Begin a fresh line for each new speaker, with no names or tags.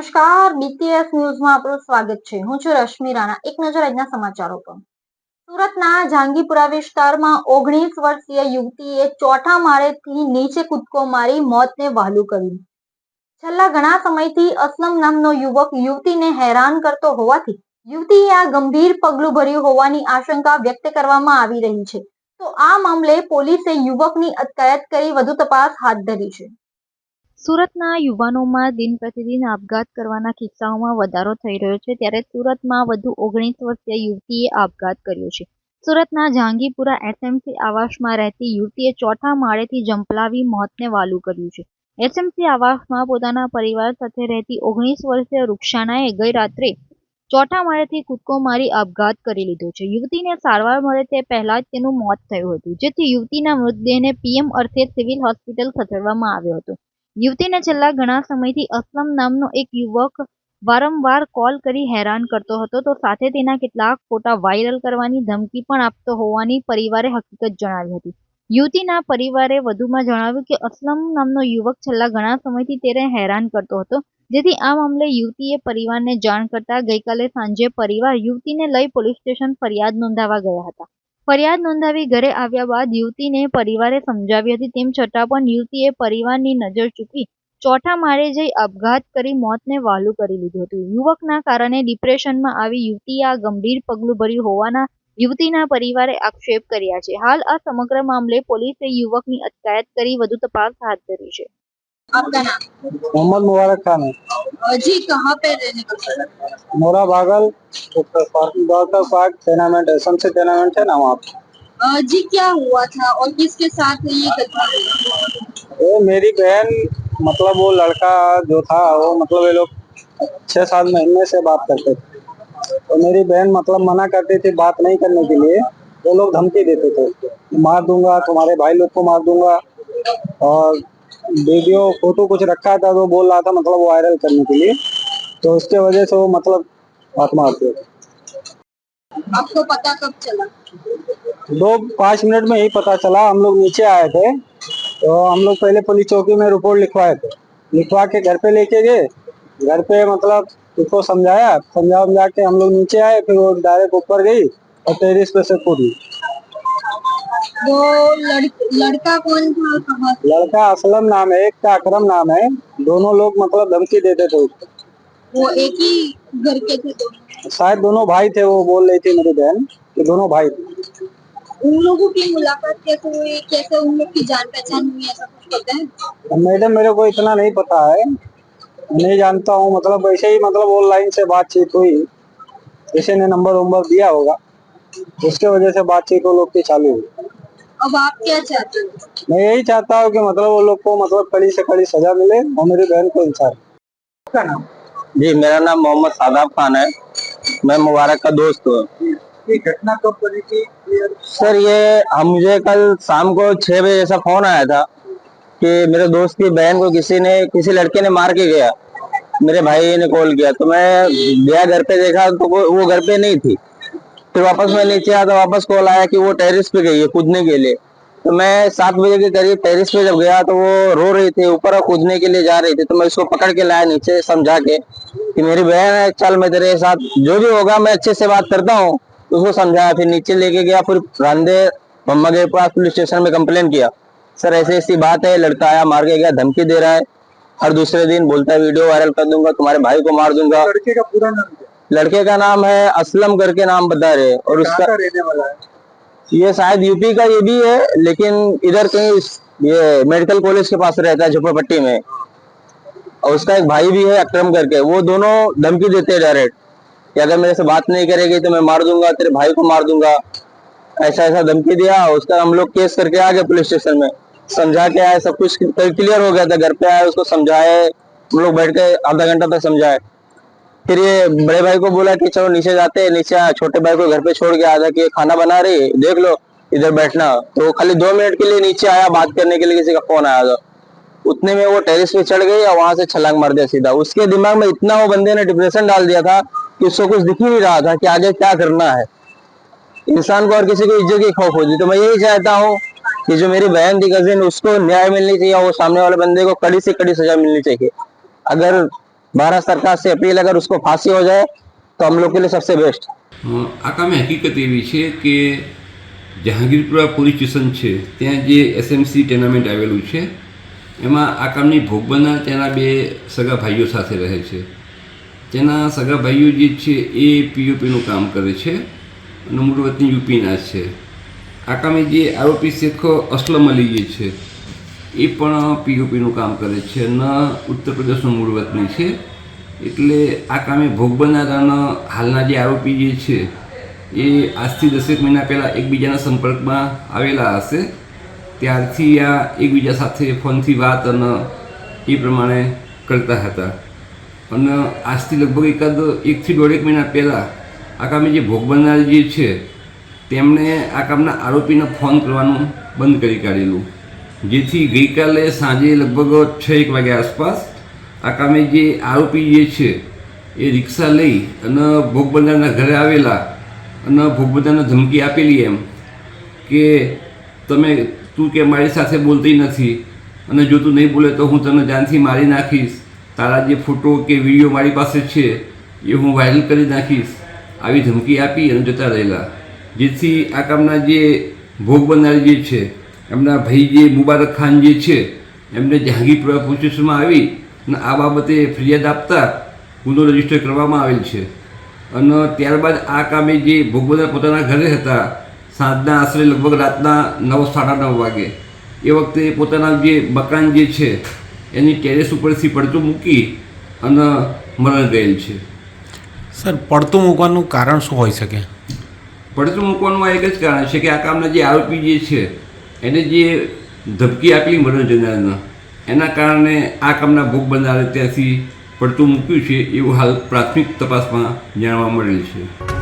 નમસ્કાર બીટીએસ ન્યૂઝમાં આપનું સ્વાગત છે. હું છું રશ્મિ રાણા. એક નજર આજના સમાચારો પર. સુરતના જાંગીપુરા વિસ્તારમાં ઓગણીસ વર્ષીય યુવતીએ ચોથા માળેથી નીચે કૂદકો મારી મોતને વહાલું કર્યું. છેલ્લા ઘણા સમયથી અસલમ નામનો યુવક યુવતીને હેરાન કરતો હોવાથી યુવતીએ આ ગંભીર પગલું ભર્યું હોવાની આશંકા વ્યક્ત કરવામાં આવી રહી છે. તો આ મામલે પોલીસે યુવકની અટકાયત કરી વધુ તપાસ હાથ ધરી છે.
સુરતના યુવાનોમાં દિન પ્રતિદિન આપઘાત કરવાના કિસ્સાઓમાં વધારો થઈ રહ્યો છે, ત્યારે સુરતમાં વધુ ઓગણીસ વર્ષીય યુવતીએ આપઘાત કર્યો છે. સુરતના જહાંગીપુરા એસએમસી આવાસમાં રહેતી યુવતીએ ચોથા માળેથી જંપલાવી મોતને વાલું કર્યું છે. એસએમસી આવાસમાં પોતાના પરિવાર સાથે રહેતી ઓગણીસ વર્ષીય રૂક્ષાણાએ ગઈ રાત્રે ચોથા માળેથી કૂદકો મારી આપઘાત કરી લીધો છે. યુવતીને સારવાર મળે તે પહેલા જ તેનું મોત થયું હતું, જેથી યુવતીના મૃતદેહને પીએમ અર્થે સિવિલ હોસ્પિટલ ખસેડવામાં આવ્યો હતો. યુવતીને છેલ્લા ઘણા સમયથી અસલમ નામનો એક યુવક વારંવાર કોલ કરી હેરાન કરતો હતો. તો સાથે તેના કેટલાક ફોટા વાયરલ કરવાની ધમકી પણ આપતો હોવાની પરિવારે હકીકત જણાવી હતી. યુવતીના પરિવારે વધુમાં જણાવ્યું કે અસલમ નામનો યુવક છેલ્લા ઘણા સમયથી તેને હેરાન કરતો હતો. જેથી આ મામલે યુવતીએ પરિવારને જાણ કરતા ગઈકાલે સાંજે પરિવાર યુવતીને લઈ પોલીસ સ્ટેશન ફરિયાદ નોંધાવા ગયા હતા. ફરિયાદ નોંધાવી ઘરે આવ્યા બાદ યુવતીને પરિવારે સમજાવી હતી. તેમ છતાં પણ યુવતીએ પરિવારની નજર ચૂકી ચોથા માળે જઈ આપઘાત કરી મોતને વહાલું કરી લીધું હતું. યુવકના કારણે ડિપ્રેશનમાં આવી યુવતીએ આ ગંભીર પગલું ભર્યું હોવાના યુવતીના પરિવારે આક્ષેપ કર્યા છે. હાલ આ સમગ્ર મામલે પોલીસે યુવકની અટકાયત કરી વધુ તપાસ હાથ ધરી છે.
आपका नाम
मोहम्मद मुबारक खान। है
जी कहाँ पे रहने का
मोरा भागल पार्क टेनामेंट है सनसे टेनामेंट है ना वहाँ पे?
जी क्या हुआ था और किसके साथ ये घटना
मेरी बहन मतलब वो लड़का जो था वो मतलब ये लोग छह सात महीने से बात करते थे। तो मेरी बहन मतलब मना करती थी बात नहीं करने के लिए वो लोग धमकी देते थे। मार दूँगा तुम्हारे भाई लोग को मार दूँगा और वीडियो फ़ोटो कुछ रखा था तो बोल रहा था मतलब वायरल करने के लिए। तो उसके वजह से वो मतलब थे
आपको पता कब चला?
दो पाँच मिनट में ही पता चला। हम लोग नीचे आए थे। तो हम लोग पहले पुलिस चौकी में रिपोर्ट लिखवाए थे। लिखवा के घर पे लेके गए। घर पे मतलब उसको समझाया। समझा समझा के हम लोग नीचे आए। फिर वो डायरेक्ट ऊपर गई और टेरिस पे से कूदी
वो लड़, लड़का कौन था कहाँ
लड़का असलम नाम है एक का अकरम नाम है। दोनों लोग मतलब धमकी देते थे उसको।
वो एक ही घर के थे दोनों?
शायद दोनों भाई थे वो बोल रही थी मेरी बहन कि दोनों भाई थे।
उन लोगों की मुलाकात कैसे हुई? कैसे उन लोग की जान पहचान हुई ऐसा कुछ पता है?
मैडम मेरे को इतना नहीं पता है। मैं नहीं जानता हूँ मतलब वैसे ही मतलब ऑनलाइन से बातचीत हुई। किसी ने नंबर वंबर दिया होगा उसके वजह से बातचीत वो लोग की चालू हुई।
अब आप क्या चाहते हो?
मैं यही चाहता हूँ कि मतलब वो लोग को मतलब कड़ी से कड़ी सजा मिले और मेरी बहन को इंसाफ।
का नाम?
जी मेरा नाम मोहम्मद सादाब खान है। मैं मुबारक का दोस्त हूँ।
ये घटना कब बनी थी?
सर ये हम मुझे कल शाम को छह बजे ऐसा फ़ोन आया था कि मेरे दोस्त की बहन को किसी ने किसी लड़के ने मार के गया। मेरे भाई ने कॉल किया। तो मैं गया घर पे देखा तो वो वो घर पे नहीं थी। फिर वापस मैं नीचे आया तो वापस कॉल आया कि वो टेरिस पे गई है कूदने के लिए। तो मैं सात बजे के करीब टेरिस पे जब गया तो वो रो रही थी, ऊपर कूदने के लिए जा रही थी। तो मैं उसको पकड़ के लाया नीचे समझा के कि मेरी बहन है, चल मैं तेरे साथ जो भी होगा मैं अच्छे से बात करता हूँ। उसको समझाया, फिर नीचे लेके गया, फिर रांदे मम्मा के पास पुलिस स्टेशन में कंप्लेन किया। सर, ऐसी ऐसी बात है, लड़का आया, मार के गया, धमकी दे रहा है। हर दूसरे दिन बोलता है, वीडियो वायरल कर दूँगा, तुम्हारे भाई को मार दूँगा।
लड़के का पूरा नाम
लड़के का नाम है असलम करके नाम बता रहे और उसका
रहने वाला है?
ये शायद यूपी का ये भी है लेकिन इधर कहीं ये मेडिकल कॉलेज के पास रहता है झोपड़पट्टी में। और उसका एक भाई भी है अक्रम करके। वो दोनों धमकी देते हैं डायरेक्ट कि अगर मेरे से बात नहीं करेगी तो मैं मार दूँगा तेरे भाई को मार दूँगा। ऐसा ऐसा धमकी दिया उसका हम लोग केस करके आ गए पुलिस स्टेशन में। समझा के आए सब कुछ क्लियर हो गया था घर पे आए उसको समझाए हम लोग बैठ के आधा घंटा तक समझाए। फिर ये बड़े भाई को बोला कि चलो नीचे जाते हैं, नीचे छोटे भाई को घर पे छोड़ के था कि खाना बना रही देख लो, इधर बैठना। तो खाली दो मिनट के लिए नीचे आया, बात करने के लिए किसी का फ़ोन आया था। उतने में वो टेरिस पे चढ़ गई और वहाँ से छलांग मार दिया सीधा। उसके दिमाग में इतना वो बंदे ने डिप्रेशन डाल दिया था कि उसको कुछ दिख ही नहीं रहा था कि आगे क्या करना है। इंसान को और किसी को इज़्ज़त की खौफ होती। तो मैं यही चाहता हूँ कि जो मेरी बहन थी कजिन उसको न्याय मिलनी चाहिए और वो सामने वाले बंदे को कड़ी से कड़ी सजा मिलनी चाहिए। अगर भारत सरकार से अपील अगर उसको फांसी हो जाए तो हम लोग के लिए सबसे बेस्ट
અ, આ કામે હકીકત એવી છે કે જહાંગીરપુરા પોલીસ સ્ટેશન છે ત્યાં જે એસએમસી ટેનામેન્ટ આવેલું છે એમાં આ કામની ભોગ બનનાર તેના બે સગા ભાઈઓ સાથે રહે છે તેના સગા ભાઈઓ જે છે એ પીઓપીનું કામ કરે છે અને મૂળ વતની યુપીના જ છે આ કામે જે આરોપી શેખ અસલમ અલી જે છે એ પણ પીઓપીનું કામ કરે છે. અને ઉત્તર પ્રદેશનો મૂળ વતની છે. એટલે આ કામે ભોગ બનનારાના હાલના જે આરોપી જે છે, એ આજથી દસેક મહિના પહેલાં એકબીજાના સંપર્કમાં આવેલા હશે. ત્યારથી આ એકબીજા સાથે ફોનથી વાત અને એ પ્રમાણે કરતા હતા. અને આજથી લગભગ એકાદ એકથી દોઢેક મહિના પહેલાં આ કામે જે ભોગ બનનાર જે છે, તેમણે આ કામના આરોપીને ફોન કરવાનું બંધ કરી કાઢેલું. જેથી ગઈકાલે સાંજે લગભગ છ એક વાગ્યા આસપાસ આ કામે જે આરોપી જે છે, એ રિક્ષા લઈ અને ભોગ બનનારના ઘરે આવેલા અને ભોગ બનનારને ધમકી આપેલી એમ કે તમે, તું કે મારી સાથે બોલતી નથી અને જો તું નહીં બોલે તો હું તને જાનથી મારી નાખીશ. તારા જે ફોટો કે વીડિયો મારી પાસે છે, એ હું વાયરલ કરી નાખીશ. આવી ધમકી આપી અને જતા રહેલા. જેથી આ કામના જે ભોગ બનનાર જે છે એમના ભાઈ જે મુબારક ખાન જે છે એમને જહાંગીરપુરા પોલીસ સ્ટેશનમાં આવી અને આ બાબતે ફરિયાદ આપતા ગુનો રજિસ્ટર કરવામાં આવેલ છે. અને ત્યારબાદ આ કામે જે ભોગ પોતાના ઘરે હતા સાંજના આશરે લગભગ રાતના નવ સાડા નવ વાગે એ વખતે પોતાના જે મકાન જે છે એની ટેરેસ ઉપરથી પડતું મૂકી અને મરણ ગયેલ છે.
સર પડતું મૂકવાનું કારણ શું હોઈ શકે?
પડતું મૂકવાનું આ એક જ કારણ છે કે આ કામના જે આરોપી જે છે એને જે ધબકી આપેલી મરણ એના કારણે આ કામના ભોગ બનનારે ત્યાંથી પડતું મૂક્યું છે એવું હાલ પ્રાથમિક તપાસમાં જાણવા મળેલ છે.